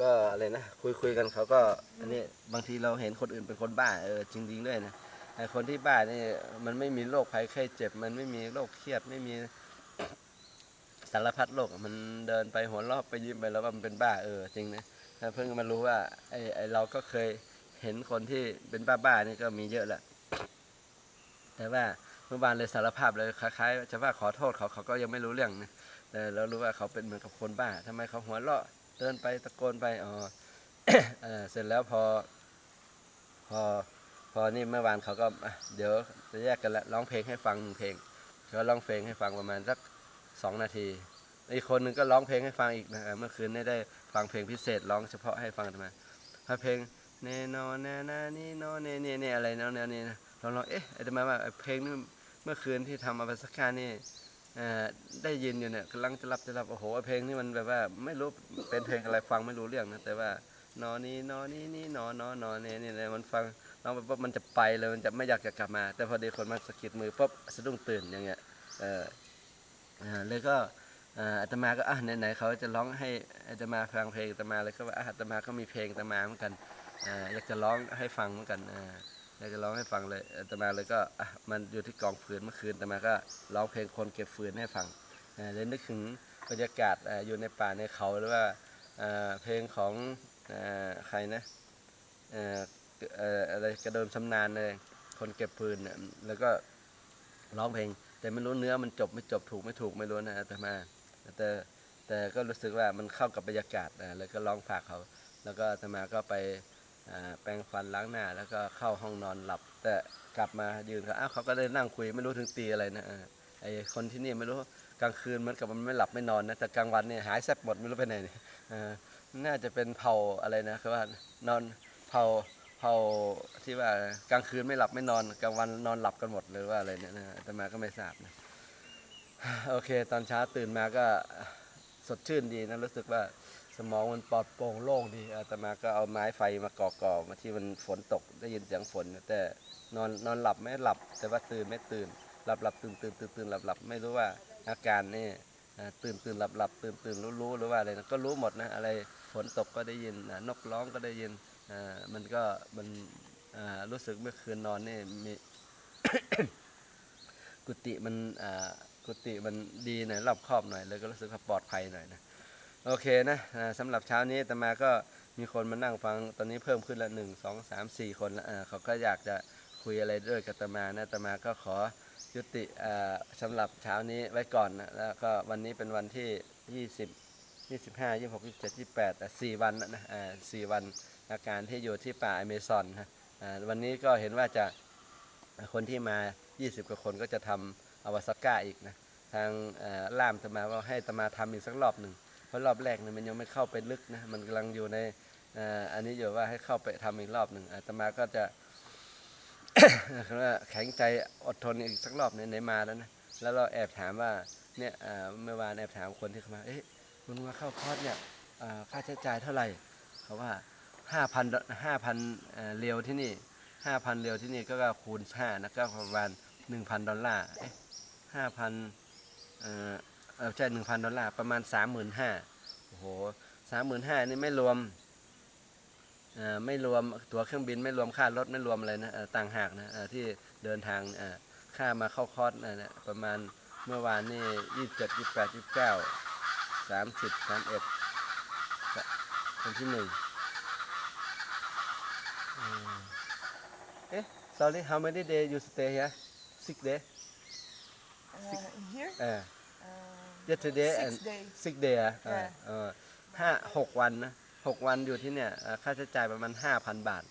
ก็อะไรนะคุยคุยกันเขาก็อันนี้บางทีเราเห็นคนอื่นเป็นคนบ้าเออจริงๆด้วยนะไอคนที่บ้านี่มันไม่มีโรคภัยไข้เจ็บ มันไม่มีโรคเครียดไม่มีสารพัดโรคมันเดินไปหัวราะไปยิ้มไปแล้วว่ามันเป็นบ้าเออจริงนะแต่เพิ่งมารู้ว่าไอไอเราก็เคยเห็นคนที่เป็นบ้าๆนี่ก็มีเยอะแหละแต่ว่าเมื่อวานเลยสารภาพเลยคล้ายๆจะว่าขอโทษเขาเขาก็ยังไม่รู้เรื่องนะ แต่เรารู้ว่าเขาเป็นเหมือนกับคนบ้าทำไมเขาหัวเราะเดินไปตะโกนไปอ๋อเอเสร็จแล้วพอ พอ พอนี่เมื่อวานเขาก็เดี๋ยวจะแยกกันละร้องเพลงให้ฟังหนึ่งเพลงเขาร้องเพลงให้ฟังประมาณสักสองนาทีอีกคนหนึ่งก็ร้องเพลงให้ฟังอีกนะเมื่อคืนนี้ได้ฟังเพลงพิเศษร้องเฉพาะให้ฟังทำไมถ้าเพลงเนนอแนนานี่นอเนเนเนอะไรเนาะแนวนี้นะลองลองเอ๊ะไอ้ทำไมว่าเพลงนี้เมื่อคืนที่ทำอาบัสกานี่เอ่ ได้ยินอยู่เนี่ยกำลังจะรับจะรับโอ้โหเพลงนี้มันแบบว่าไม่รู้เป็นเพลงอะไรฟังไม่รู้เรื่องนะแต่ว่านอนี้นอนี้นี่นอนอนอเนนี่เลยมันฟังร้องไปปุ๊บมันจะไปเลยมันจะไม่อยากจะกลับมา แต่พอดีคนมาสะกิดมือปุ๊บสะดุ้งตื่นอย่างเงี้ยเอออ่าเลยก็อาตมาก็อะไหนๆเขาจะร้องให้อาตมาฟังเพลงอาตมาเลยก็ว่าอาตมาก็มีเพลงอาตมาเหมือนกันอ่าอยากจะร้องให้ฟังเหมือนกันอ่า อยากจะร้องให้ฟังเลยอาตมาเลยก็มันอยู่ที่กองฟืนเมื่อคืนอาตมาก็ร้องเพลงคนเก็บฟืนให้ฟังเลยนึกถึงบรรยากาศอยู่ในป่าในเขาหรือว่าเพลงของอใครนะอออะไรกระโดมชำนาญเลยคนเก็บฟืนแล้วก็ร้องเพลง แต่ไม่รู้เนื้อมันจบไม่จบถูกไม่ถูกไม่รู้นะอาตมาแต่แต่ก็รู้สึกว่ามันเข้ากับบรรยากาศนะแล้วก็ร้องฝากเขา แล้วก็อาตมาก็ไป แปรงฟันล้างหน้า แล้วก็เข้าห้องนอนหลับ แต่กลับมายืนเขาอ้าวเขาก็ได้นั่งคุยไม่รู้ถึงตีอะไรนะเออไอคนที่นี่ไม่รู้กลางคืนเหมันกับมันไม่หลับไม่นอนนะแต่กลางวันเนี่ยหายแซบหมดไม่รู้ไปไหนเนี่ยน่าจะเป็นเผาอะไรนะคือว่านอนเผาเผาที่ว่ากลางคืนไม่หลับไม่นอนกลางวันนอนหลับกันหมดหรือว่าอะไรเนี่ยนะอาตมาก็ไม่ทราบนะโอเค ตอนเช้าตื่นมาก็ สดชื่นดีนะรู้สึกว่าสมองมันปลอดโปร่งโล่งดีอาตมาก็เอาไม้ไฟมาก่อกๆมาที่มันฝนตกได้ยินเสียงฝน แต่นอนนอนหลับไม่หลับ แต่ว่าตื่นไม่ตื่น หลับหลับตื่นตื่นตื่นตื่นหลับหลับไม่รู้ว่าอาการนี่ตื่นตื่นหลับหลับตื่นตื่นรู้รู้หรือว่าอะไรนะก็รู้หมดนะอะไรฝนตกก็ได้ยินนกร้องก็ได้ยินมันก็มันรู้สึกเมื่อคืนนอนนี่มีกุฏิมันอ่า กุฏิมันดีหน่อยรอบครอบหน่อยเลยก็รู้สึกปลอดภัยหน่อยนะโอเคนะสำหรับเช้านี้ตมาก็มีคนมานั่งฟังตอนนี้เพิ่มขึ้นละหนึ่งสองสามสี่คนละเขาก็อยากจะคุยอะไรด้วยกับตมานะตมาก็ขอยุติอ่าสำหรับเช้านี้ไว้ก่อนนะแล้วก็วันนี้เป็นวันที่ยี่สิบยี่สิบห้ายี่หกยี่เจ็ดยี่แปดสี่วันนะสี่วันอาการที่อยู่ที่ป่าอเมซอนนะวันนี้ก็เห็นว่าจะคนที่มา 20 กว่าคนก็จะทำ อวสก้าอีกนะทางล่ามตมาว่าให้ตมาทำอีกสักรอบหนึ่งเพราะรอบแรกเนี่ยมันยังไม่เข้าไปลึกนะมันกำลังอยู่ในอันนี้อยู่ว่าให้เข้าไปทำอีกรอบหนึ่งตมาก็จะคือว่าแข็งใจอดทนอีกสักรอบในไหนมาแล้วนะแล้วเราแอบถามว่าเนี่ยเมื่อวานแอบถามคนที่เข้ามาเอ๊ะคุณมาเข้าคอร์สเนี่ยค่าใช้จ่ายเท่าไหร่เขาว่าห้าพันห้าพันเรียวที่นี่ห้าพันเรียวที่นี่ก็คูณห้านะก็ประมาณหนึ่งพันดอลลาร์เอ๊ะ ห้าพันเอ่อเออใช่หนึ่งพันดอลลาร์ประมาณสามหมื่นห้าโอ้โหสามหมื่นห้านี่ไม่รวมเอ่อไม่รวมตั๋วเครื่องบินไม่รวมค่ารถไม่รวมอะไรนะต่างหากนะที่เดินทางเอ่อค่ามาเข้าคอร์สนะนะประมาณเมื่อวานนี่ยี่สิบเจ็ดยี่สิบแปดยี่สิบเก้าสามสิบสามเอ็ดวันที่หนึ่งเอืม Eh, sorry, how many day you stay here? Six day Uh, here, Uh, uh, yesterday six and days. six day อะ Yeah. เออห้าหกวันนะหกวันอยู่ที่เนี่ยเอ่อค่าใช้จ่ายประมาณห้าพันบาท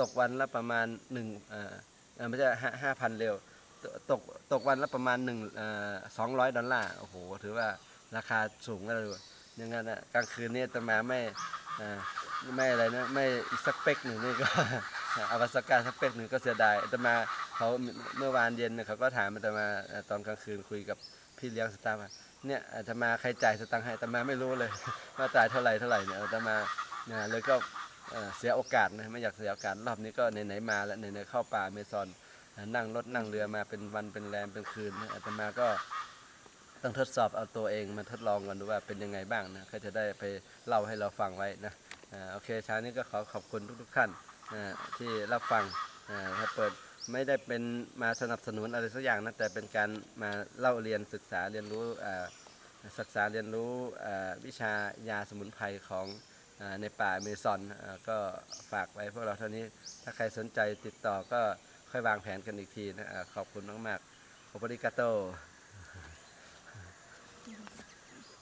ตกวันละประมาณหนึ่งเออเอ่อไม่ใช่ห้าห้าพันเร็วตตกตกวันละประมาณหนึ่งเอ่อสองร้อยดอลลาร์โอ้โหถือว่าราคาสูงเลย อย่างนั้นนะกลางคืนนี่จะมาไม่ไม่อะไรนะไม่อีกสักเป๊กหนึ่งนี่ก็อวาสกาสักเป๊กหนึ่งก็เสียดายอาตมาเขาเมื่อวานเย็นเนี่ยเขาก็ถามอาตมาตอนกลางคืนคุยกับพี่เลี้ยงสตาฟว่าเนี่ยอาตมาใครจ่ายสตังค์ให้อาตมาไม่รู้เลยว่าจ่ายเท่าไหร่เท่าไหร่เนี่ยอาตมาเนี่ยเลยก็เสียโอกาสนะไม่อยากเสียโอกาสรอบนี้ก็ไหนๆมาแล้วไหนๆเข้าป่าเมซอนนั่งรถนั่งเรือมาเป็นวันเป็นแรมเป็นคืนนะอาตมาก็ ต้องทดสอบเอาตัวเองมาทดลองกันดูว่าเป็นยังไงบ้างนะก็จะได้ไปเล่าให้เราฟังไว้นะโอเคเช้านี้ก็ขอขอบคุณทุกๆท่านที่รับฟังถ้าเปิดไม่ได้เป็นมาสนับสนุนอะไรสักอย่างนะแต่เป็นการมาเล่าเรียนศึกษาเรียนรู้ศึกษาเรียนรู้วิชายาสมุนไพรของอในป่าเมซอนอก็ฝากไว้พวกเราเท่านี้ถ้าใครสนใจติดต่อก็ค่อยวางแผนกันอีกทีนะขอบคุณมากๆโอปริกาโต